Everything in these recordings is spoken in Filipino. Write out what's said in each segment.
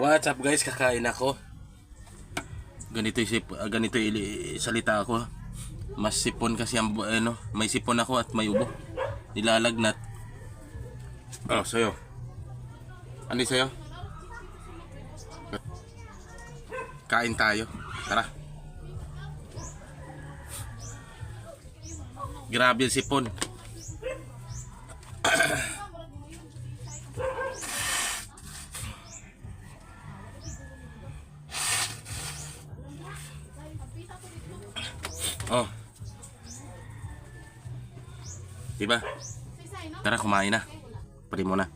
What's up guys? Kakain ako. Ganito yung sip, ah, ganito yung ili- salita ako. Mas sipon kasi ang ano, may sipon ako at may ubo. Nilalagnat. Oh, sa'yo. Ano sa'yo? Kain tayo. Tara. Grabe yung sipon. Oh. Diba? Tara, kumain na. Pwede mo na.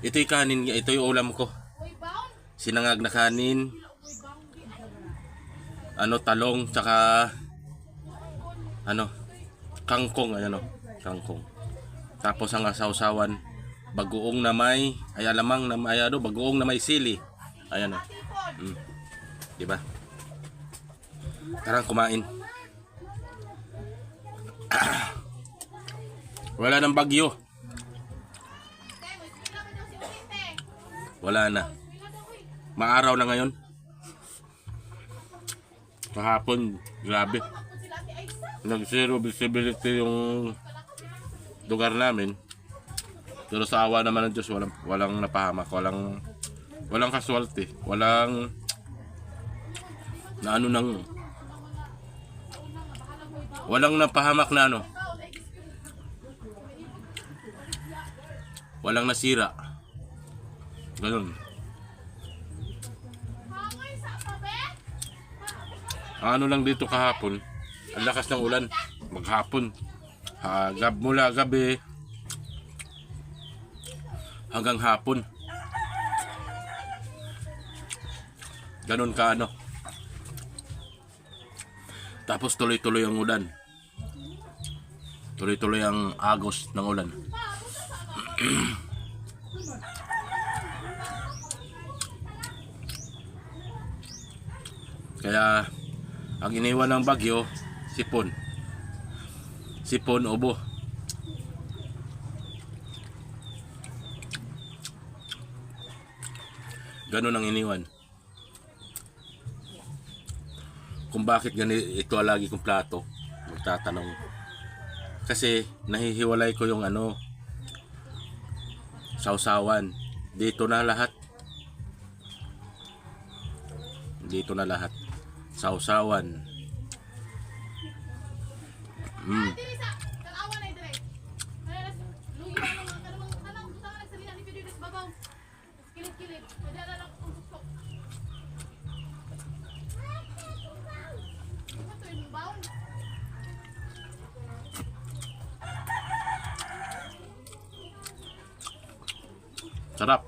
Ito yung kanin, ito yung ulam ko. Sinangag na kanin. Ano, talong, tsaka ano, kangkong, ano, kangkong. Tapos ang asawsawan, bagoong na may, ay alamang na may, ano, bagoong na may sili. Ayan o. Mm. Diba? Tara kumain. Wala nang bagyo. Wala na. Maaraw na ngayon. Kahapon, grabe. Nag-zero visibility yung lugar namin. Pero sa awa naman ng Diyos, walang, walang napahamak, walang, walang casualty, walang na ano nang walang napahamak na ano walang nasira. Ganun. Ano lang dito kahapon ang lakas ng ulan maghapon. Ha, gab mula gabi hanggang hapon. Ganun ka ano? Tapos tuloy-tuloy ang ulan. Tuloy-tuloy ang agos ng ulan. Kaya ang iniwan ng bagyo sipon. Sipon ubo ganun ang iniwan. Kung bakit gani ito lagi kong plato magtatanong. Kasi nahihiwalay ko yung ano sausawan. Dito na lahat. Dito na lahat. Sausawan. Mm. Sarap.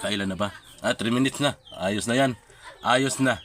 Kailan na ba? Ah 3 minutes na. Ayos na yan. Ayos na